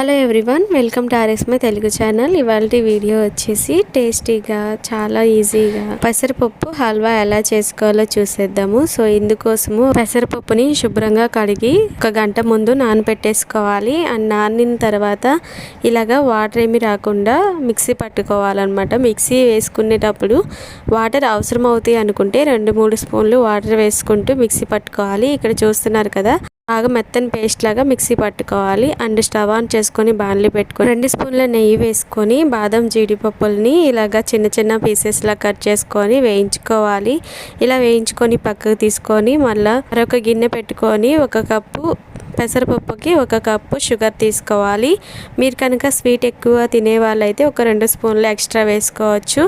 Hello everyone welcome to RS my Telugu channel. ఇవాళ video వచ్చేసి టేస్టీగా చాలా ఈజీగా పెసరపప్పు హల్వా ఎలా చేసుకోవాలో చూసేద్దాము. సో ఇందుకోసము పెసరపప్పుని శుభ్రంగా కడిగి ఒక గంట ముందు నానబెట్టేసుకోవాలి అండ్ నానిన తర్వాత ఇలాగా వాటర్ ఏమి రాకుండా మిక్సీ పట్టుకోవాలన్నమాట. మిక్సీ వేసుకునేటప్పుడు వాటర్ అవసరం అవుతాయి అనుకుంటే రెండు మూడు స్పూన్లు వాటర్ వేసుకుంటూ మిక్సీ పట్టుకోవాలి. ఇక్కడ చూస్తున్నారు కదా బాగా మెత్తని పేస్ట్ లాగా మిక్సీ పట్టుకోవాలి. అండ్ స్టవ్ ఆన్ చేసుకొని బాణలి పెట్టుకొని రెండు స్పూన్ల నెయ్యి వేసుకొని బాదం జీడిపప్పుల్ని ఇలాగా చిన్న చిన్న పీసెస్లా కట్ చేసుకొని వేయించుకోవాలి. ఇలా వేయించుకొని పక్కకు తీసుకొని మళ్ళీ మరొక గిన్నె పెట్టుకొని ఒక కప్పు పెసరపప్పుకి ఒక కప్పు షుగర్ తీసుకోవాలి. మీరు కనుక స్వీట్ ఎక్కువ తినే వాళ్ళైతే ఒక రెండు స్పూన్లు ఎక్స్ట్రా వేసుకోవచ్చు.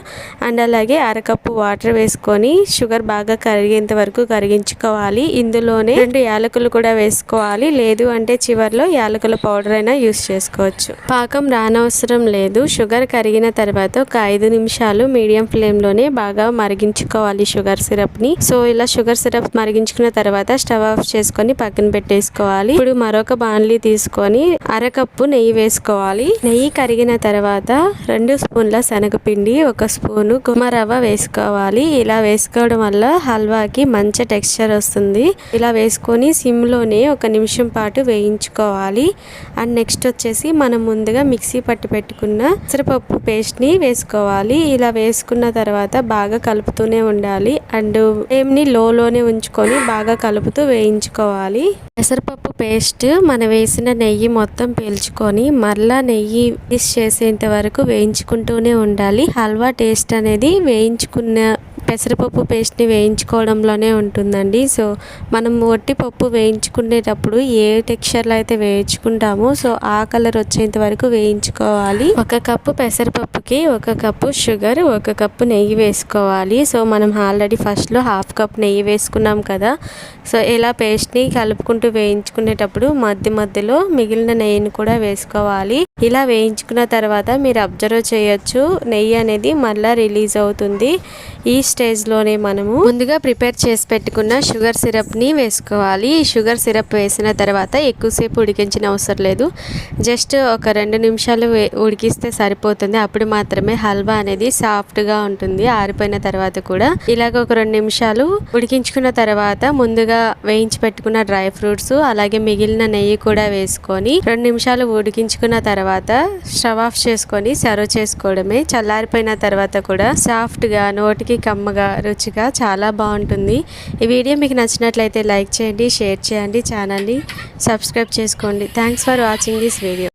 అండ్ అలాగే అరకప్పు వాటర్ వేసుకొని షుగర్ బాగా కరిగేంత వరకు కరిగించుకోవాలి. ఇందులోనే రెండు యాలకులు కూడా వేసుకోవాలి. లేదు అంటే చివరిలో యాలకుల పౌడర్ అయినా యూస్ చేసుకోవచ్చు. పాకం రానవసరం లేదు. షుగర్ కరిగిన తర్వాత ఒక ఐదు నిమిషాలు మీడియం ఫ్లేమ్లోనే బాగా మరిగించుకోవాలి షుగర్ సిరప్ని. సో ఇలా షుగర్ సిరప్ మరిగించుకున్న తర్వాత స్టవ్ ఆఫ్ చేసుకొని పక్కన పెట్టేసుకోవాలి. ఇప్పుడు మరొక బాణలి తీసుకొని అరకప్పు నెయ్యి వేసుకోవాలి. నెయ్యి కరిగిన తర్వాత రెండు స్పూన్ల శనగపిండి ఒక స్పూను గుమ్మరవ్వ వేసుకోవాలి. ఇలా వేసుకోవడం వల్ల హల్వాకి మంచి టెక్స్చర్ వస్తుంది. ఇలా వేసుకొని సిమ్లోనే ఒక నిమిషం పాటు వేయించుకోవాలి. అండ్ నెక్స్ట్ వచ్చేసి మనం ముందుగా మిక్సీ పట్టి పెట్టుకున్న పెసరపప్పు పేస్ట్ని వేసుకోవాలి. ఇలా వేసుకున్న తర్వాత బాగా కలుపుతూనే ఉండాలి. అండ్ ఫ్లేమ్ని లోలోనే ఉంచుకొని బాగా కలుపుతూ వేయించుకోవాలి. పెసరపప్పు పేస్ట్ మనం వేసిన నెయ్యి మొత్తం పీల్చుకొని మరలా నెయ్యి మిక్స్ చేసేంత వరకు వేయించుకుంటూనే ఉండాలి. హల్వా టేస్ట్ అనేది వేయించుకున్న పెసరపప్పు పేస్ట్ని వేయించుకోవడంలోనే ఉంటుందండి. సో మనం ఒట్టి పప్పు వేయించుకునేటప్పుడు ఏ టెక్స్చర్లో అయితే వేయించుకుంటామో సో ఆ కలర్ వచ్చేంత వరకు వేయించుకోవాలి. ఒక కప్పు పెసరపప్పుకి ఒక కప్పు షుగర్ ఒక కప్పు నెయ్యి వేసుకోవాలి. సో మనం ఆల్రెడీ ఫస్ట్లో హాఫ్ కప్ నెయ్యి వేసుకున్నాం కదా. సో ఇలా పేస్ట్ని కలుపుకుంటూ వేయించుకునేటప్పుడు మధ్య మధ్యలో మిగిలిన నెయ్యిని కూడా వేసుకోవాలి. ఇలా వేయించుకున్న తర్వాత మీరు అబ్జర్వ్ చేయొచ్చు నెయ్యి అనేది మళ్ళీ రిలీజ్ అవుతుంది. ఈ స్టేజ్లోనే మనము ముందుగా ప్రిపేర్ చేసి పెట్టుకున్న షుగర్ సిరప్ని వేసుకోవాలి. ఈ షుగర్ సిరప్ వేసిన తర్వాత ఎక్కువసేపు ఉడికించిన అవసరం లేదు. జస్ట్ ఒక రెండు నిమిషాలు ఉడికిస్తే సరిపోతుంది. అప్పుడు మాత్రమే హల్వా అనేది సాఫ్ట్గా ఉంటుంది. ఆరిపోయిన తర్వాత కూడా ఇలాగ ఒక రెండు నిమిషాలు ఉడికించుకున్న తర్వాత ముందుగా వేయించి పెట్టుకున్న డ్రై ఫ్రూట్స్ అలాగే మిగిలిన నెయ్యి కూడా వేసుకొని రెండు నిమిషాలు ఉడికించుకున్న తర్వాత స్టవ్ ఆఫ్ చేసుకొని సర్వ్ చేసుకోవడమే. చల్లారిపోయిన తర్వాత కూడా సాఫ్ట్గా నోటికి కమ్మ కమ్మగా రుచిగా చాలా బాగుంటుంది. ఈ వీడియో మీకు నచ్చినట్లయితే లైక్ చేయండి షేర్ చేయండి ఛానల్ని సబ్స్క్రైబ్ చేసుకోండి. Thanks for watching this video